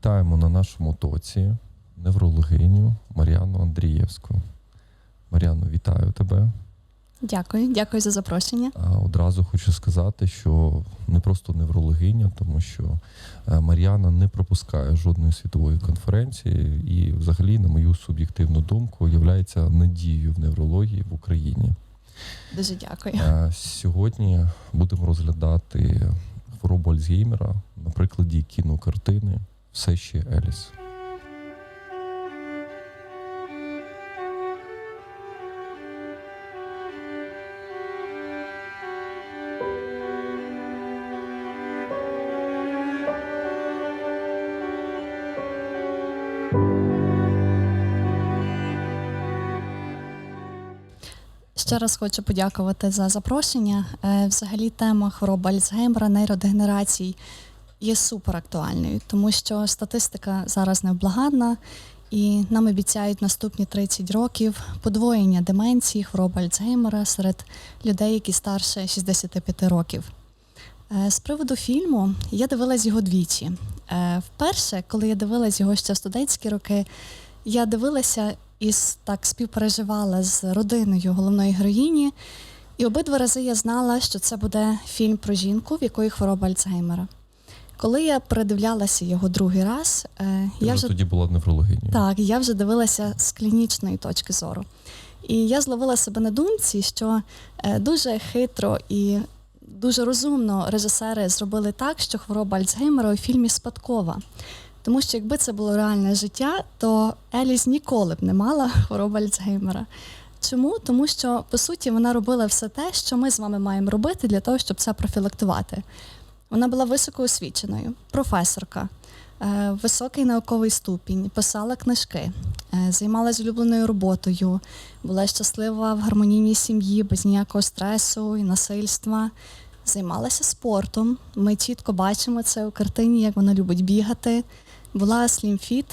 Вітаємо на нашому тоці неврологиню Мар'яну Андрієвську. Мар'яно, вітаю тебе. Дякую, дякую за запрошення. Одразу хочу сказати, що не просто неврологиня, тому що е, Мар'яна не пропускає жодної світової конференції і, взагалі, на мою суб'єктивну думку, є надією в неврології в Україні. Дуже дякую. Е, Сьогодні будемо розглядати хворобу Альцгеймера на прикладі кінокартини Все ще Еліс. Ще раз хочу подякувати за запрошення. Е, Взагалі, тема хвороби Альцгеймера, нейродегенерацій є супер актуальною, тому що статистика зараз невблаганна, і нам обіцяють наступні 30 років подвоєння деменції, хвороби Альцгеймера серед людей, які старше 65 років. Е, З приводу фільму я дивилась його двічі. Е, Вперше, коли я дивилась його ще в студентські роки, я дивилася і так співпереживала з родиною головної героїні. І обидва рази я знала, що це буде фільм про жінку, в якої хвороба Альцгеймера. Коли я передивлялася його другий раз, е, Ти я вже тоді була неврологинею. так, я вже дивилася з клінічної точки зору. І я зловила себе на думці, що е, дуже хитро і дуже розумно режисери зробили так, що хвороба Альцгеймера у фільмі спадкова. Тому що якби це було реальне життя, то Еліс ніколи б не мала хвороби Альцгеймера. Чому? Тому що по суті вона робила все те, що ми з вами маємо робити для того, щоб це профілактувати. Вона була високоосвіченою, професорка, е, високий науковий ступінь, писала книжки, е, займалась улюбленою роботою, була щаслива в гармонійній сім'ї, без ніякого стресу і насильства. Займалася спортом. Ми чітко бачимо це у картині, як вона любить бігати. Була слімфіт.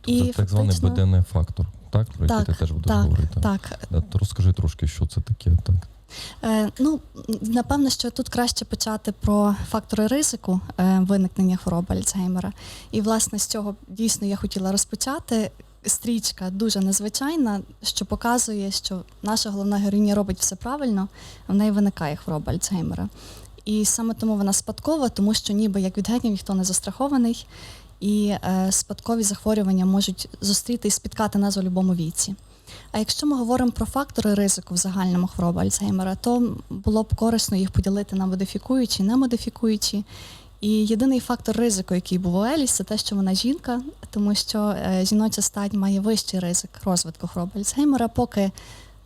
Тобто так званий фактично- БДН фактор, так? Про який Так, ти теж будеш так, говорити. Так, розкажи трошки, що це таке. Так. Е, ну, напевно, що тут краще почати про фактори ризику е, виникнення хвороби Альцгеймера. І, власне, з цього дійсно я хотіла розпочати. Стрічка дуже незвичайна, що показує, що наша головна героїня робить все правильно, в неї виникає хвороба Альцгеймера. І саме тому вона спадкова, тому що ніби як від генів ніхто не застрахований, і е, спадкові захворювання можуть зустріти і спіткати нас у будь-якому віці. А якщо ми говоримо про фактори ризику в загальному хвороби Альцгеймера, то було б корисно їх поділити на модифікуючі, не модифікуючі. І єдиний фактор ризику, який був у Еліс, це те, що вона жінка, тому що е, жіноча стать має вищий ризик розвитку хвороби Альцгеймера, поки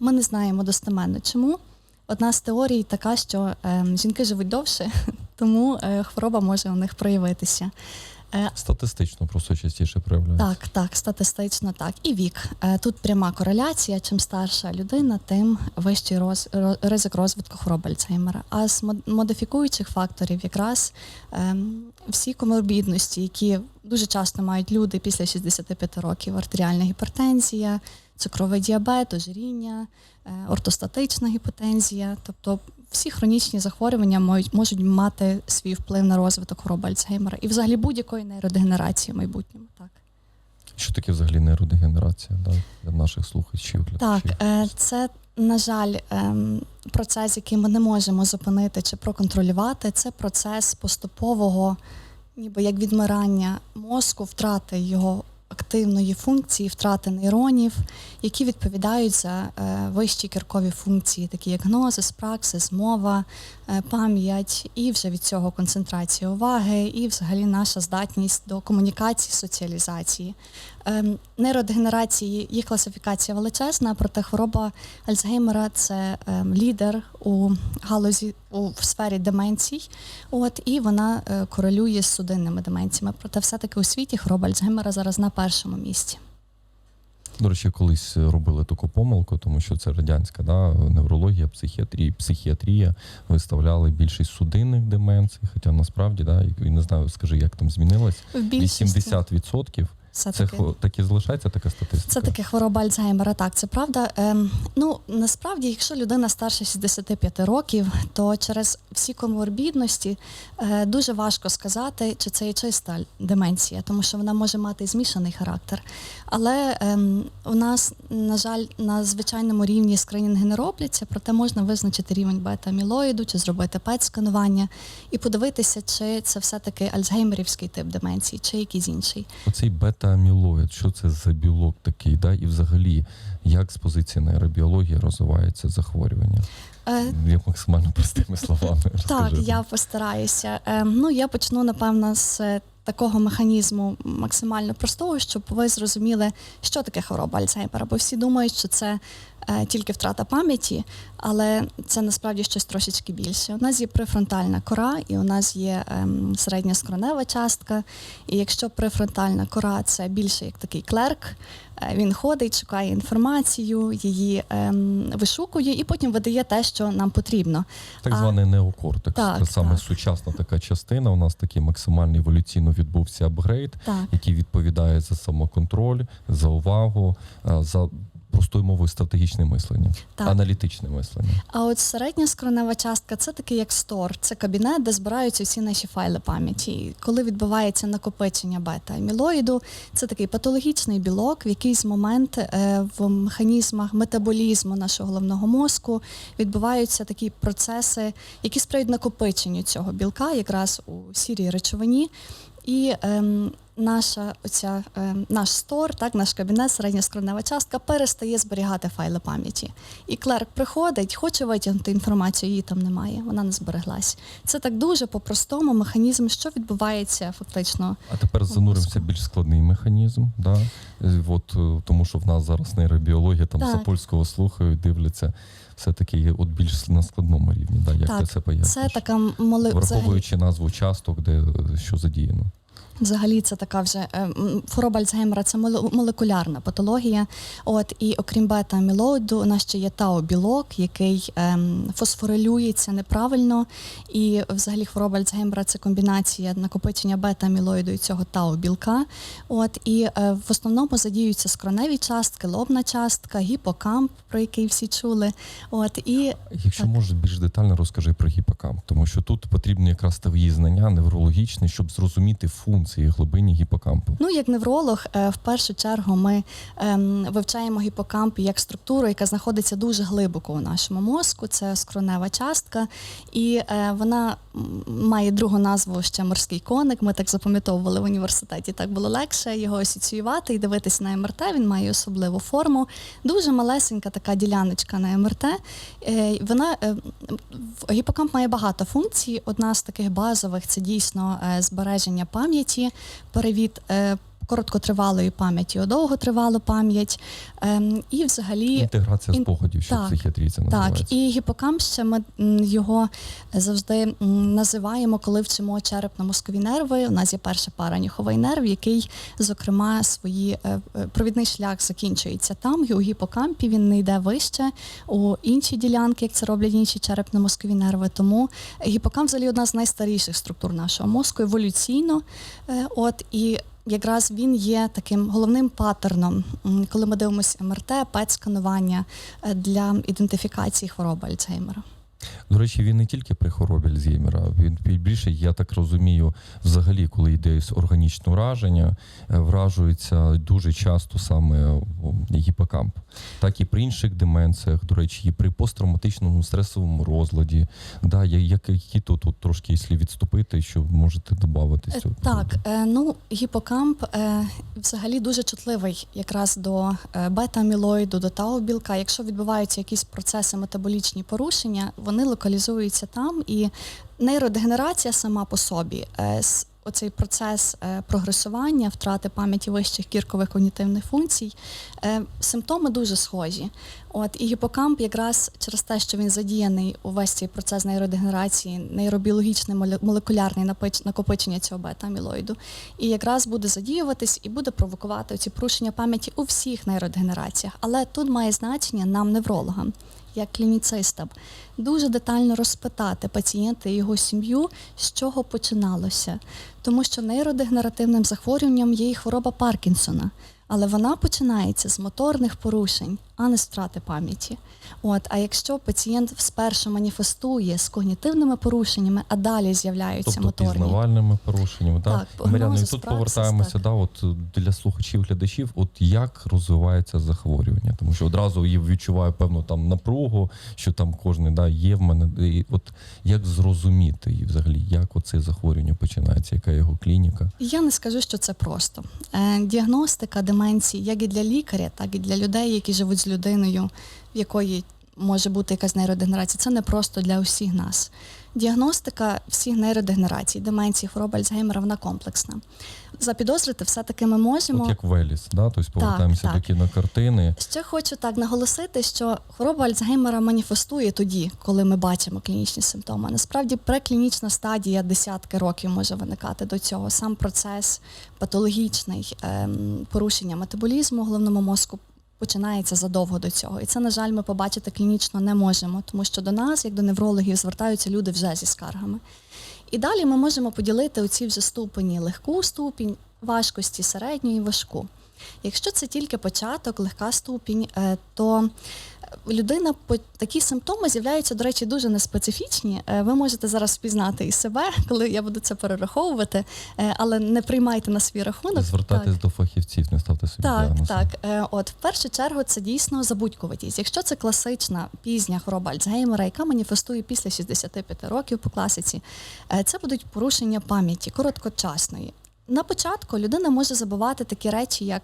ми не знаємо достеменно чому. Одна з теорій така, що е, жінки живуть довше, тому е, хвороба може у них проявитися. Е, Статистично просто частіше проявляється. так, так, статистично так. І вік. Е, Тут пряма кореляція. Чим старша людина, тим вищий роз, ризик розвитку хвороби Альцгеймера. А з мод- модифікуючих факторів якраз ем, всі коморбідності, які дуже часто мають люди після 65 років: артеріальна гіпертензія, цукровий діабет, ожиріння, е, ортостатична гіпотензія, тобто. Всі хронічні захворювання можуть, можуть мати свій вплив на розвиток хвороби Альцгеймера і взагалі будь-якої нейродегенерації в майбутньому. Так, Що таке взагалі нейродегенерація да? для наших слухачів? так глядачів? е, це, на жаль, ем, процес, який ми не можемо зупинити чи проконтролювати. Це процес поступового, ніби як відмирання мозку, втрати його активної функції, втрати нейронів, які відповідають за е, вищі кіркові функції, такі як гнозис, праксис, мова, пам'ять, і вже від цього концентрація уваги, і взагалі наша здатність до комунікації, соціалізації. Ем, Нейродегенерації, їх класифікація величезна, проте хвороба Альцгеймера це ем, лідер у галузі у сфері деменцій. От і вона е, корелює з судинними деменціями. Проте все-таки у світі хвороба Альцгеймера зараз на першому місці. До речі, колись робили таку помилку, тому що це радянська да, неврологія, психіатрія, психіатрія виставляли більшість судинних деменцій, хоча насправді, да, я не знаю, скажи, як там змінилось. В більшості 80% все Це таки. так і залишається така статистика? Це таки хвороба Альцгеймера, так, це правда. Ем, ну, насправді, якщо людина старше 65 років, то через всі коморбідності е, дуже важко сказати, чи це є чиста деменція, тому що вона може мати змішаний характер. Але ем, у нас, на жаль, на звичайному рівні скринінги не робляться, проте можна визначити рівень бета-амілоїду, чи зробити ПЕТ-сканування і подивитися, чи це все-таки альцгеймерівський тип деменції, чи якийсь інший. Оцей бета-амілоїд, що це за білок такий, да? і взагалі, як з позиції нейробіології розвивається захворювання? Е, Я максимально простими словами. Так, я постараюся. Е, ну, я почну, напевно, з такого механізму максимально простого, щоб ви зрозуміли, що таке хвороба Альцгеймера. Бо всі думають, що це е, тільки втрата пам'яті, але це насправді щось трошечки більше. У нас є префронтальна кора, і у нас є ем, середня скронева частка. І якщо префронтальна кора це більше як такий клерк, е, він ходить, шукає інформацію, її ем, вишукує і потім видає те, що нам потрібно. Так званий неокортекс. Так, це саме так. сучасна така частина. У нас такий максимально еволюційно відбувся апгрейд, Так. який відповідає за самоконтроль, за увагу, е, за простою мовою стратегічне мислення, Так. аналітичне мислення. А от середня скронева частка це такий як стор, це кабінет, де збираються всі наші файли пам'яті. Коли відбувається накопичення бета-амілоїду, це такий патологічний білок, в якийсь момент е, в механізмах метаболізму нашого головного мозку відбуваються такі процеси, які сприяють накопиченню цього білка, якраз у сірій речовині. І ем, наша оця, ем, наш стор, так, наш кабінет, середня скронева частка перестає зберігати файли пам'яті. І клерк приходить, хоче витягнути інформацію, її там немає, вона не збереглась. Це так дуже по-простому механізм, що відбувається фактично. А тепер зануримося більш складний механізм. Да? Е, От, е, тому що в нас зараз нейробіологія, там Так. Сапольського слухають, дивляться. Все-таки от більш на складному рівні. Да? Як Так, ти це поясниш? Це така мали... Враховуючи назву часток, де що задіяно. Взагалі це така вже е, хвороба Альцгеймера, це моле- молекулярна патологія. От і окрім бета-амілоїду, у нас ще є тау-білок, який ем, фосфорилюється неправильно. І взагалі хвороба Альцгеймера це комбінація накопичення бета-амілоїду і цього тау-білка. От і е, в основному задіюються скроневі частки, лобна частка, гіпокамп, про який всі чули. От і Якщо Так. можеш більш детально розкажи про гіпокамп, тому що тут потрібні якраз твої знання неврологічні, щоб зрозуміти функції глибині гіпокампу. Ну, як невролог, е, в першу чергу ми ем, вивчаємо гіпокамп як структуру, яка знаходиться дуже глибоко у нашому мозку. Це скронева частка, і е, вона має другу назву ще морський коник. Ми так запам'ятовували в університеті. Так було легше його асоціювати і дивитися на МРТ. Він має особливу форму. Дуже малесенька така діляночка на МРТ. Е, Вона гіпокамп має багато функцій. Одна з таких базових це дійсно збереження пам'яті, перевід. Короткотривалої пам'яті довготривалу пам'ять ем, і взагалі Інтеграція ін- спогадів, що в так, психіатрії це називається. так, і гіпокамп ще ми його завжди називаємо, коли вчимо черепно-мозкові нерви. У нас є перша пара нюховий нерв, який, зокрема, свої е, е, провідний шлях закінчується там. І у гіпокампі він не йде вище у інші ділянки, як це роблять інші черепно-мозкові нерви. Тому гіпокамп взагалі одна з найстаріших структур нашого мозку еволюційно. Е, От і якраз він є таким головним паттерном, коли ми дивимося МРТ, ПЕТ-сканування е, для ідентифікації хвороби Альцгеймера. До речі, він не тільки при хворобі Альцгеймера, він більше, я так розумію, взагалі, коли йде органічне ураження, е, вражується дуже часто саме гіпокамп. Так і при інших деменціях, до речі, і при посттравматичному стресовому розладі. Да, як, які тут, тут трошки, якщо відступити, що можете додати Е? Так, е, ну гіпокамп е, взагалі дуже чутливий якраз до е, бета-амілоїду, до тау-білка. Якщо відбуваються якісь процеси метаболічні порушення, вони локалізуються там, і нейродегенерація сама по собі. е, Оцей процес е, прогресування, втрати пам'яті вищих кіркових когнітивних функцій, е, симптоми дуже схожі. От і гіпокамп, якраз через те, що він задіяний увесь цей процес нейродегенерації, нейробіологічне моле- молекулярне накопичення цього бета-амілоїду, і якраз буде задіюватись і буде провокувати ці порушення пам'яті у всіх нейродегенераціях. Але тут має значення нам, неврологам, як клініцистам, дуже детально розпитати пацієнта і його сім'ю, з чого починалося. Тому що нейродегенеративним захворюванням є і хвороба Паркінсона. Але вона починається з моторних порушень, а не з втрати пам'яті. От, а якщо пацієнт спершу маніфестує з когнітивними порушеннями, а далі з'являються Тобто моторні. пізнавальними порушеннями. Так, Так, по Мар'яно, і тут повертаємося так. да, от, для слухачів, глядачів, от як розвивається захворювання. Тому що одразу я відчуваю певну там напругу, що там кожен да, є в мене. І от як зрозуміти і взагалі, як оце захворювання починається, яка його клініка? Я не скажу, що це просто. Е, діагностика деменції, як і для лікаря, так і для людей, які живуть з людиною, в якої може бути якась нейродегенерація, це не просто для усіх нас. Діагностика всіх нейродегенерацій, деменції, хвороби Альцгеймера, вона комплексна. Запідозрити все-таки ми можемо. От як Веліс, да? тобто повертаємося так. до кінокартини. Ще хочу так наголосити, що хвороба Альцгеймера маніфестує тоді, коли ми бачимо клінічні симптоми. Насправді, преклінічна стадія десятки років може виникати до цього. Сам процес патологічний ем, порушення метаболізму головному мозку. Починається задовго до цього, і це, на жаль, ми побачити клінічно не можемо, тому що до нас, як до неврологів, звертаються люди вже зі скаргами. І далі ми можемо поділити оці вже ступені легку ступінь важкості, середню і важку. Якщо це тільки початок, легка ступінь, е, то людина такі симптоми з'являються, до речі, дуже неспецифічні. Е, Ви можете зараз впізнати і себе, коли я буду це перераховувати, е, але не приймайте на свій рахунок. Звертайтесь до фахівців, не ставте собі Так, діагноз. так. Е, От в першу чергу це дійсно забудькуватість. Якщо це класична пізня хвороба Альцгеймера, яка маніфестує після 65 років по класиці, це будуть порушення пам'яті короткочасної. На початку людина може забувати такі речі, як,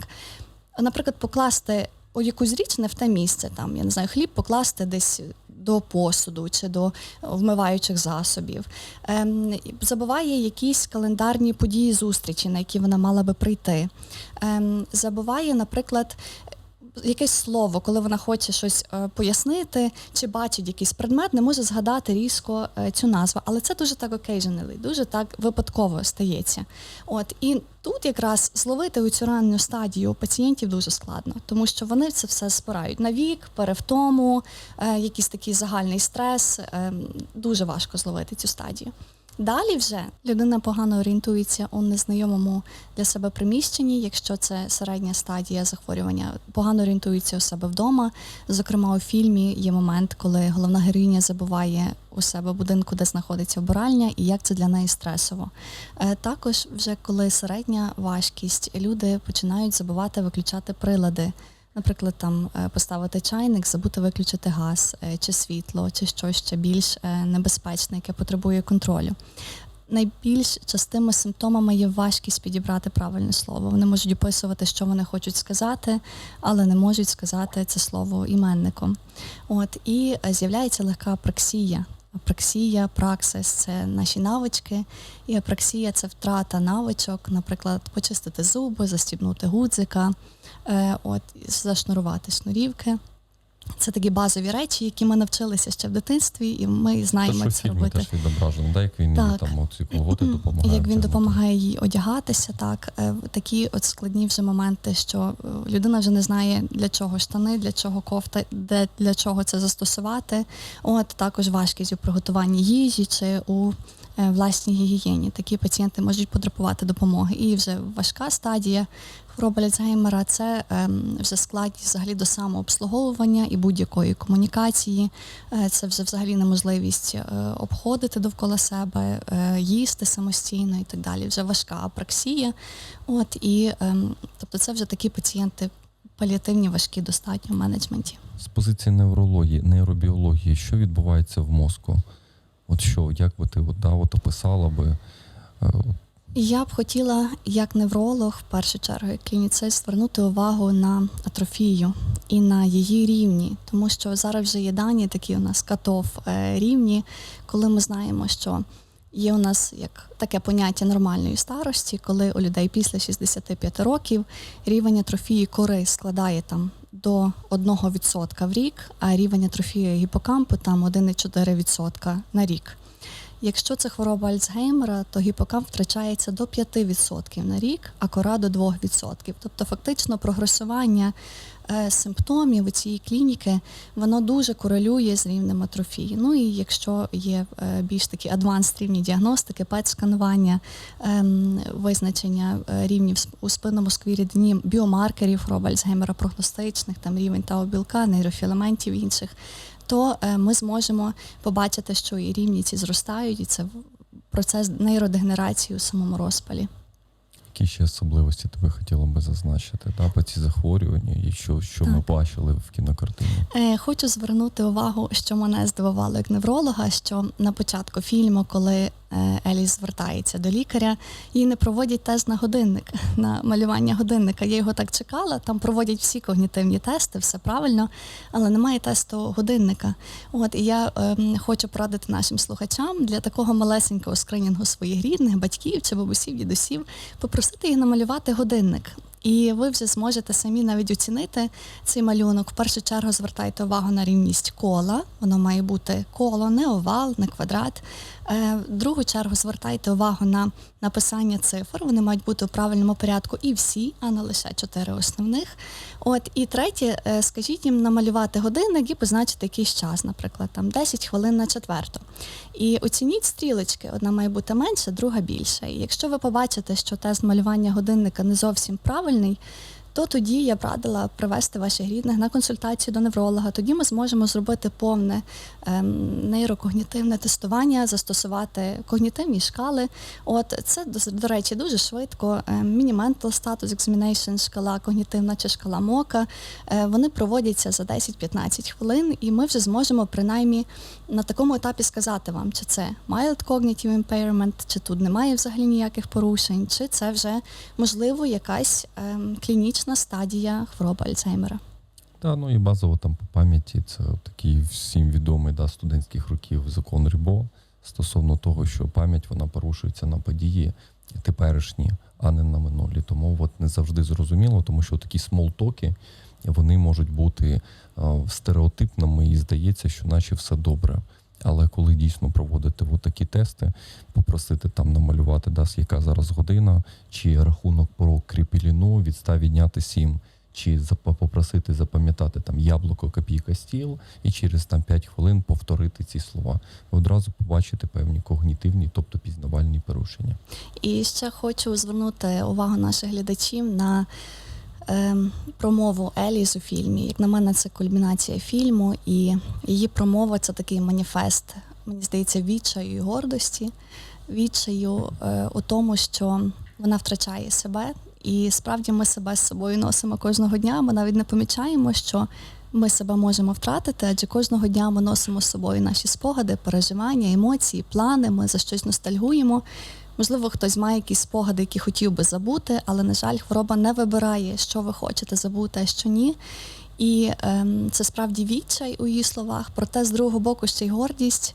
наприклад, покласти у якусь річ не в те місце, там я не знаю, хліб покласти десь. До посуду чи до вмиваючих засобів, ем, забуває якісь календарні події зустрічі, на які вона мала би прийти. Ем, забуває, наприклад, якесь слово, коли вона хоче щось е, пояснити чи бачить якийсь предмет, не може згадати різко е, цю назву. Але це дуже так occasionally, дуже так випадково стається. От і тут якраз зловити цю ранню стадію пацієнтів дуже складно, тому що вони це все спирають на вік, перевтому, е, якийсь такий загальний стрес. е, дуже важко зловити цю стадію. Далі вже людина погано орієнтується у незнайомому для себе приміщенні, якщо це середня стадія захворювання, погано орієнтується у себе вдома. Зокрема, у фільмі є момент, коли головна героїня забуває у себе будинку, де знаходиться вбиральня, і як це для неї стресово. Е, Також, вже коли середня важкість, люди починають забувати виключати прилади. Наприклад, там е, поставити чайник, забути виключити газ е, чи світло, чи щось ще більш е, небезпечне, яке потребує контролю. Найбільш частими симптомами є важкість підібрати правильне слово. Вони можуть описувати, що вони хочуть сказати, але не можуть сказати це слово іменником. От і з'являється легка апраксія. Апраксія, праксис це наші навички, і апраксія це втрата навичок, наприклад, почистити зуби, застібнути гудзика, е, от, зашнурувати шнурівки. Це такі базові речі, які ми навчилися ще в дитинстві, і ми Те, знаємо, що як це фільмі робити. теж відображено, да, як він Так. там от ці колготи допомагає. Як він допомагає їй одягатися, так е, такі от складні вже моменти, що е, людина вже не знає для чого штани, для чого кофта, де для чого це застосувати. От також важкість у приготуванні їжі чи у е, власній гігієні. Такі пацієнти можуть потребувати допомоги. І вже важка стадія хвороби Альцгеймера це ем, вже складність взагалі до самообслуговування і будь-якої комунікації. Е, Це вже взагалі неможливість е, обходити довкола себе, е, їсти самостійно і так далі. Вже важка апраксія. От і ем, тобто це вже такі пацієнти паліативні, важкі достатньо в менеджменті. З позиції неврології, нейробіології, що відбувається в мозку? От що, як би ти от, да, от описала би? Я б хотіла, як невролог, в першу чергу, як клініцист, звернути увагу на атрофію і на її рівні, тому що зараз вже є дані такі у нас катов е, рівні, коли ми знаємо, що Є у нас як таке поняття нормальної старості, коли у людей після 65 років рівень атрофії кори складає там до 1% в рік, а рівень атрофії гіпокампу там 1,4% на рік. Якщо це хвороба Альцгеймера, то гіпокамп втрачається до 5% на рік, а кора до 2%. Тобто фактично прогресування е, симптомів у цієї клініки воно дуже корелює з рівнем атрофії. Ну і якщо є е, більш такі адванс рівні діагностики, пет-сканування, ем, визначення е, рівнів у спинномозковій рідині, біомаркерів хвороби Альцгеймера, прогностичних, там рівень тау білка, нейрофілементів інших, то е, ми зможемо побачити, що і рівні ці зростають, і це процес нейродегенерації у самому розпалі. Які ще особливості тебе хотіло би зазначити да, по ці захворювання, і що, що ми бачили в кінокартині? Е, Хочу звернути увагу, що мене здивувало як невролога, що на початку фільму, коли е, Еліс звертається до лікаря, їй не проводять тест на годинник, на малювання годинника. Я його так чекала. Там проводять всі когнітивні тести, все правильно, але немає тесту годинника. От і я ем, хочу порадити нашим слухачам для такого малесенького скринінгу своїх рідних, батьків чи бабусів, дідусів, попросити їх намалювати годинник. І ви вже зможете самі навіть оцінити цей малюнок. В першу чергу звертайте увагу на рівність кола. Воно має бути коло, не овал, не квадрат. Е, В другу чергу звертайте увагу на написання цифр. Вони мають бути у правильному порядку і всі, а не лише чотири основних. От і третє, е, скажіть їм намалювати годинник і позначити якийсь час, наприклад, там 10 хвилин на четверту. І оцініть стрілочки. Одна має бути менша, друга більша. І якщо ви побачите, що тест малювання годинника не зовсім правильний, правильний, то тоді я б радила привести ваших рідних на консультацію до невролога. Тоді ми зможемо зробити повне ем, нейрокогнітивне тестування, застосувати когнітивні шкали. От це до, речі дуже швидко. Mini-Mental Status Examination, шкала когнітивна чи шкала МОКа. Е, вони проводяться за 10-15 хвилин, і ми вже зможемо принаймні на такому етапі сказати вам, чи це mild cognitive impairment, чи тут немає взагалі ніяких порушень, чи це вже можливо якась ем, клінічна стадія хвороби Альцгеймера. Та, ну і базово там по пам'яті це такий всім відомий да, студентських років закон Рібо стосовно того, що пам'ять вона порушується на події теперішні, а не на минулі. Тому от не завжди зрозуміло, тому що такі смолтоки вони можуть бути стереотипними і здається, що наче все добре. Але коли дійсно проводити от такі тести, попросити там намалювати, да, яка зараз година, чи рахунок про кріпіліну від 100 відняти 7, чи попросити запам'ятати там яблуко, копійка, стіл, і через там 5 хвилин повторити ці слова. Ви одразу побачите певні когнітивні, тобто пізнавальні порушення. І ще хочу звернути увагу наших глядачів на промову Еліс у фільмі. Як на мене, це кульмінація фільму, і її промова це такий маніфест, мені здається, відчаю і гордості, відчаю е, у тому, що вона втрачає себе. І справді ми себе з собою носимо кожного дня. Ми навіть не помічаємо, що ми себе можемо втратити, адже кожного дня ми носимо з собою наші спогади, переживання, емоції, плани. Ми за щось ностальгуємо. Можливо, хтось має якісь спогади, які хотів би забути, але, на жаль, хвороба не вибирає, що ви хочете забути, а що ні. І ем, це справді відчай у її словах, проте з другого боку ще й гордість.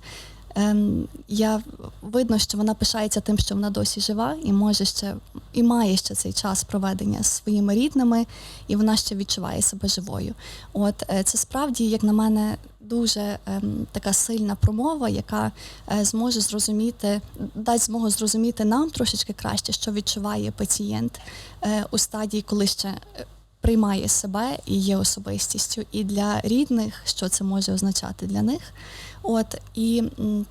Ем, я видно, що вона пишається тим, що вона досі жива, і може ще і має ще цей час проведення з своїми рідними, і вона ще відчуває себе живою. От е, це справді, як на мене, дуже ем, така сильна промова, яка е, зможе зрозуміти, дасть змогу зрозуміти нам трошечки краще, що відчуває пацієнт е, у стадії, коли ще. Приймає себе і є особистістю, і для рідних, що це може означати для них. От і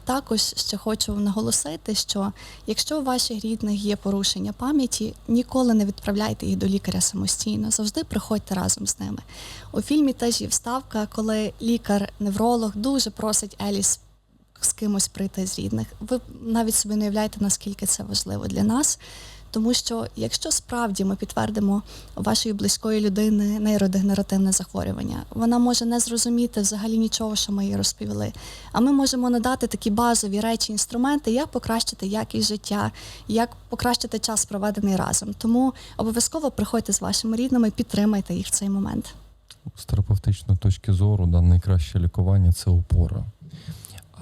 також ще хочу наголосити, що якщо у ваших рідних є порушення пам'яті, ніколи не відправляйте їх до лікаря самостійно. Завжди приходьте разом з ними. У фільмі теж є вставка, коли лікар-невролог дуже просить Еліс з кимось прийти з рідних. Ви навіть собі не уявляєте, наскільки це важливо для нас. Тому що якщо справді ми підтвердимо вашої близької людини нейродегенеративне захворювання, вона може не зрозуміти взагалі нічого, що ми їй розповіли. А ми можемо надати такі базові речі, інструменти, як покращити якість життя, як покращити час, проведений разом. Тому обов'язково приходьте з вашими рідними, підтримайте їх в цей момент. З терапевтичної точки зору, да, найкраще лікування це опора.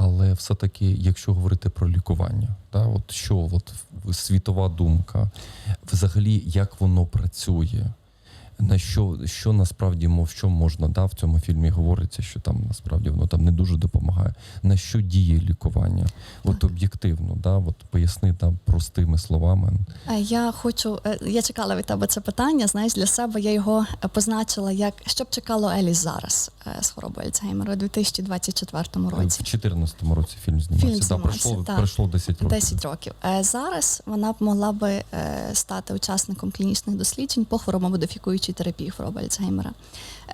Але все-таки, якщо говорити про лікування, да, от що от світова думка, взагалі, як воно працює, на що, що насправді мов що можна, да, в цьому фільмі говориться, що там насправді воно там не дуже допомагає. На що діє лікування? От об'єктивно, да, от поясни там простими словами. Е, Я хочу, е, я чекала від тебе це питання. Знаєш, для себе я його е, позначила як що б чекало Еліс зараз з хворобою Альцгеймера у 2024 В році. 2014 році фільм знімався. Фільм да, знімався, пройшло, так. пройшло 10 років. 10 років. Зараз вона б могла би стати учасником клінічних досліджень по хворобомодифікуючій терапії хвороби Альцгеймера.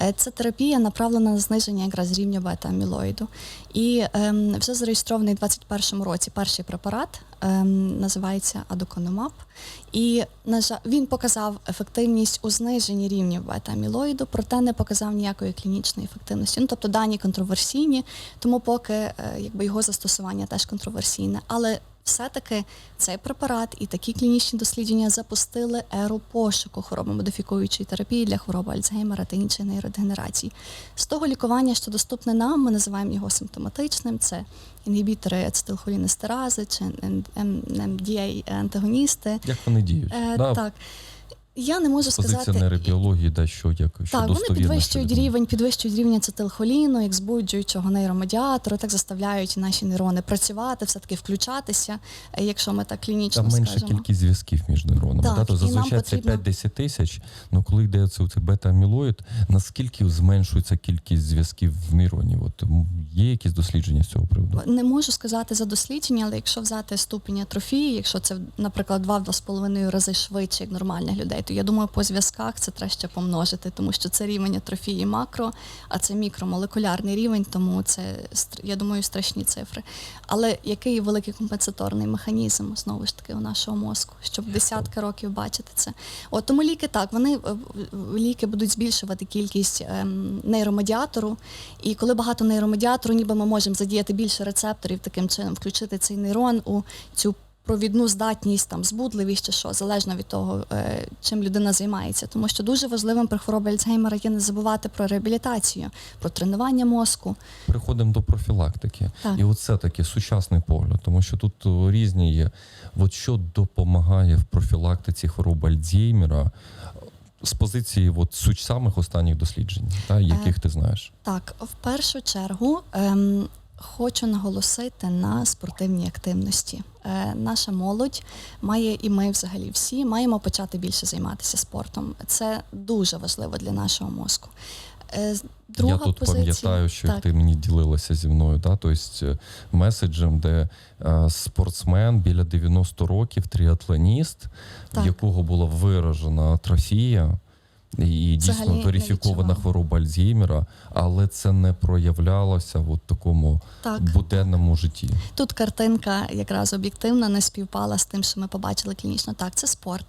Е, Ця терапія направлена на зниження якраз рівня бета-амілоїду. І ем, вже зареєстрований у 2021 році перший препарат, ем, називається Адуконумаб. І він показав ефективність у зниженні рівнів бета-амілоїду, проте не показав ніякої клінічної ефективності. Ну, тобто дані контроверсійні, тому поки е, якби його застосування теж контроверсійне. Але все-таки цей препарат і такі клінічні дослідження запустили еру пошуку хворобомодифікуючої терапії для хвороби Альцгеймера та інших нейродегенерацій. З того лікування, що доступне нам, ми називаємо його симптоматичним. Це інгібітори ацетилхолінестерази чи MDA-антагоністи. Як вони діють? Е, да, Так. Я не можу Позиція сказати. нейробіології, да, що, як, що Так, вони підвищують рівень, підвищують рівень ацетилхоліну, як збуджуючого нейромедіатору, так заставляють наші нейрони працювати, все-таки включатися, якщо ми так клінічно Там менша скажемо. кількість зв'язків між нейронами. Так, да? То зазвичай це потрібно- 5-10 тисяч, але коли йде цей бета-амілоїд, наскільки зменшується кількість зв'язків в нейроні? От, є якісь дослідження з цього приводу? Не можу сказати за дослідження, але якщо взяти ступінь атрофії, якщо це, наприклад, 2-2,5 рази швидше, як нормальних людей, то я думаю, по зв'язках це треба ще помножити, тому що це рівень атрофії макро, а це мікромолекулярний рівень, тому це я думаю страшні цифри. Але який великий компенсаторний механізм знову ж таки у нашого мозку, щоб десятки років бачити це. От тому ліки так, вони ліки будуть збільшувати кількість ем, нейромедіатору, і коли багато нейромедіатору, ніби ми можемо задіяти більше рецепторів, таким чином включити цей нейрон у цю провідну здатність, там збудливість чи що, залежно від того, е, чим людина займається. Тому що дуже важливим при хворобі Альцгеймера є не забувати про реабілітацію, про тренування мозку. Переходимо до профілактики. Так. І от це таки сучасний погляд, тому що тут різні є. От що допомагає в профілактиці хвороби Альцгеймера з позиції от, суть самих останніх досліджень, та, яких ти знаєш? Так, в першу чергу ем, хочу наголосити на спортивній активності. Е, наша молодь має, і ми взагалі всі маємо почати більше займатися спортом. Це дуже важливо для нашого мозку. Е, друга Я тут позиція, пам'ятаю, що так, ти мені ділилася зі мною, да? тобто е, меседжем, де е, спортсмен біля 90 років, тріатлоніст, Так. в якого була виражена атрофія. І дійсно Взагалі верифікована хвороба Альцгеймера, але це не проявлялося в от такому так. буденному житті. Тут картинка якраз об'єктивна не співпала з тим, що ми побачили клінічно. Так, це спорт.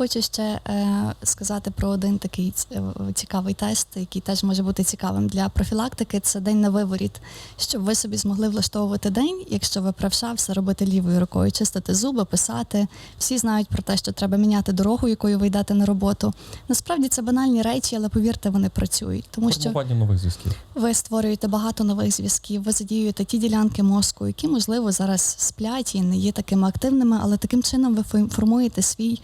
Хочу ще е, сказати про один такий е, цікавий тест, який теж може бути цікавим для профілактики. Це день на виворіт, щоб ви собі змогли влаштовувати день, якщо ви правша, все робити лівою рукою, чистити зуби, писати. Всі знають про те, що треба міняти дорогу, якою ви йдете на роботу. Насправді це банальні речі, але повірте, вони працюють, тому що нових зв'язків. ви створюєте багато нових зв'язків, ви задіюєте ті ділянки мозку, які, можливо, зараз сплять і не є такими активними, але таким чином ви формуєте свій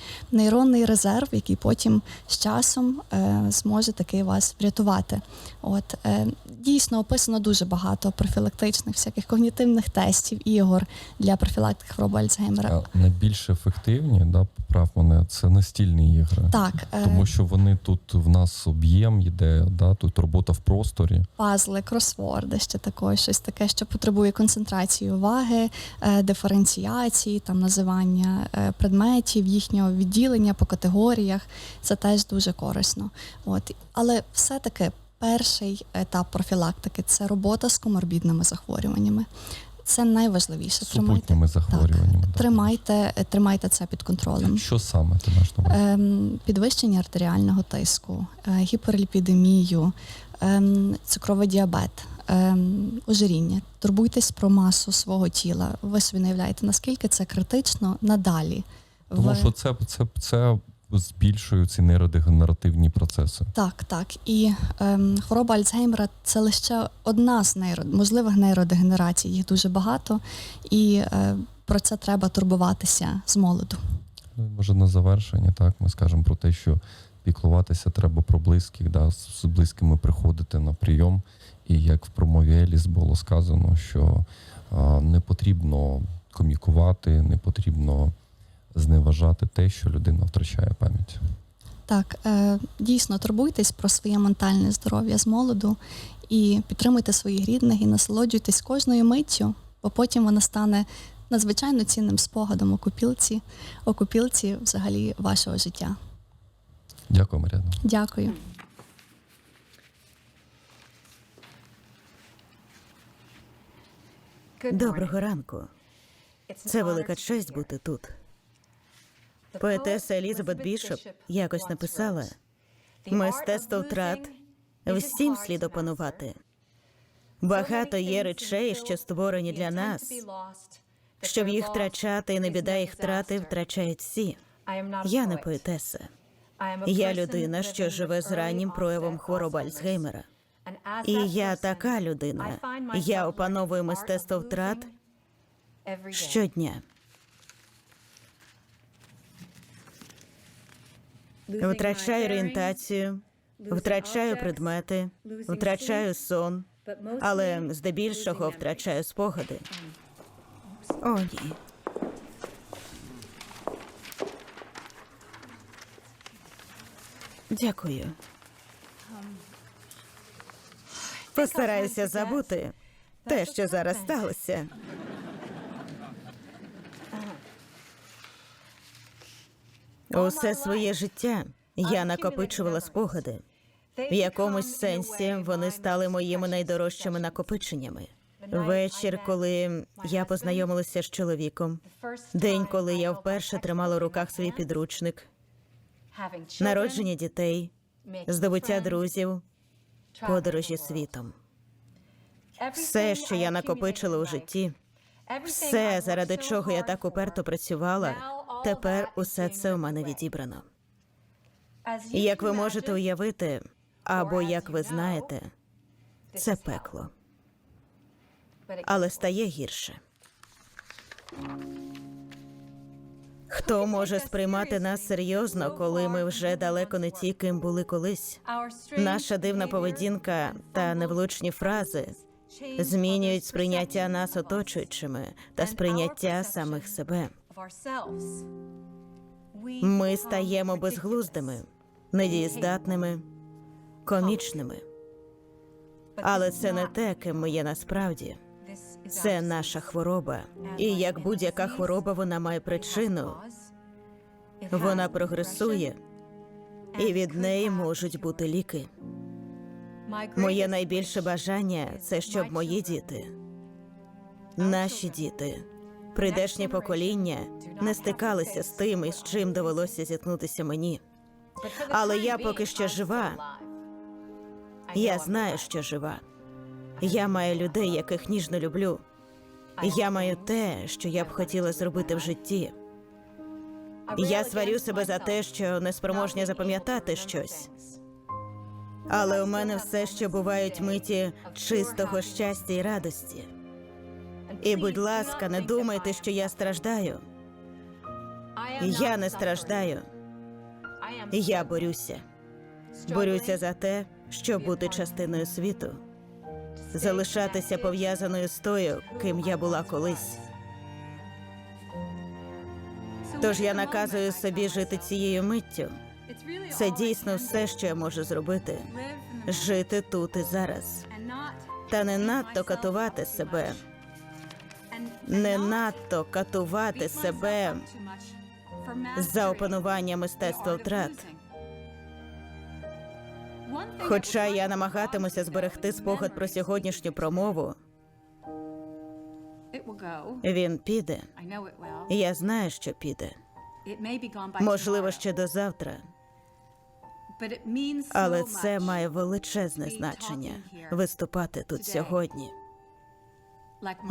нейронний резерв, який потім з часом е, зможе таки вас врятувати. От е, дійсно описано дуже багато профілактичних всяких когнітивних тестів, ігор для профілактики хвороби Альцгеймера. А найбільш ефективні, да, поправ мене, це настільні ігри. Так, е, Тому що вони тут в нас об'єм йде, да, тут робота в просторі. пазли, кросворди, ще такое, щось таке, що потребує концентрації уваги, е, диференціації, там називання е, предметів, їхнього відділення по категоріях. Це теж дуже корисно. От. Але все-таки перший етап профілактики це робота з коморбідними захворюваннями. Це найважливіше. Супутніми захворюваннями. Так, тримайте, тримайте це під контролем. Що саме ти маєш на увазі? Ем, підвищення артеріального тиску, е, гіперліпідемію, ем, цукровий діабет, ем, ожиріння. Турбуйтесь про масу свого тіла. Ви собі не уявляєте, наскільки це критично надалі. Тому в- що це, це, це збільшує ці нейродегенеративні процеси. Так, так. І ем, хвороба Альцгеймера це лише одна з нейро, можливих нейродегенерацій. Їх дуже багато, і е, про це треба турбуватися з молоду. Ну, Може, на завершення, так, ми скажемо про те, що піклуватися треба про близьких, да, з з близькими приходити на прийом. І як в промові Еліс було сказано, що а, не потрібно комікувати, не потрібно зневажати те, що людина втрачає пам'ять. Так, е, дійсно турбуйтесь про своє ментальне здоров'я з молоду і підтримуйте своїх рідних і насолоджуйтесь кожною миттю, бо потім вона стане надзвичайно цінним спогадом у купілці, у купілці взагалі вашого життя. Дякую, Мар'яна. Дякую. Доброго ранку. Це велика честь бути тут. Поетеса Елізабет Бішоп якось написала: мистецтво втрат всім слід опанувати. Багато є речей, що створені для нас. Щоб їх втрачати, і не біда їх втрати, втрачають всі. Я не поетеса. Я людина, що живе з раннім проявом хвороби Альцгеймера. І я така людина. Я опановую мистецтво втрат щодня. Втрачаю орієнтацію, втрачаю предмети, втрачаю сон, але здебільшого втрачаю спогади. О, ні. Дякую. Постараюся забути те, що зараз сталося. Усе своє життя я накопичувала спогади. В якомусь сенсі вони стали моїми найдорожчими накопиченнями. Вечір, коли я познайомилася з чоловіком, день, коли я вперше тримала в руках свій підручник, народження дітей, здобуття друзів, подорожі світом. Все, що я накопичила у житті, все, заради чого я так уперто працювала, тепер усе це у мене відібрано. Як ви можете уявити, або як ви знаєте, це пекло, але стає гірше. Хто може сприймати нас серйозно, коли ми вже далеко не ті, ким були колись? Наша дивна поведінка та невлучні фрази змінюють сприйняття нас оточуючими та сприйняття самих себе. Ми стаємо безглуздими, недієздатними, комічними. Але це не те, ким ми є насправді. Це наша хвороба. І як будь-яка хвороба, вона має причину. Вона прогресує, і від неї можуть бути ліки. Моє найбільше бажання це щоб мої діти, наші діти, прийдешнє покоління не стикалися з тим, із чим довелося зіткнутися мені. Але я поки що жива. Я знаю, що жива. Я маю людей, яких ніжно люблю. Я маю те, що я б хотіла зробити в житті. Я сварю себе за те, що неспроможня запам'ятати щось. Але у мене все ще бувають миті чистого щастя і радості. І, будь ласка, не думайте, що я страждаю. Я не страждаю. Я борюся. Борюся за те, щоб бути частиною світу, залишатися пов'язаною з тою, ким я була колись. Тож я наказую собі жити цією миттю. Це дійсно все, що я можу зробити. Жити тут і зараз. Та не надто катувати себе, не надто катувати себе за опанування мистецтва втрат. Хоча я намагатимуся зберегти спогад про сьогоднішню промову, він піде. Я знаю, що піде. Можливо, ще до завтра, але це має величезне значення виступати тут сьогодні.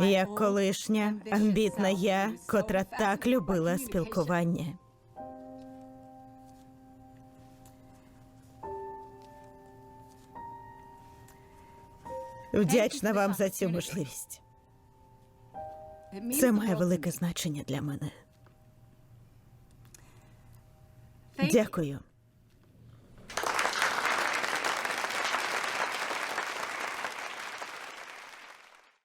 Як колишня амбітна я, котра так любила спілкування. Вдячна вам за цю можливість. Це має велике значення для мене. Дякую.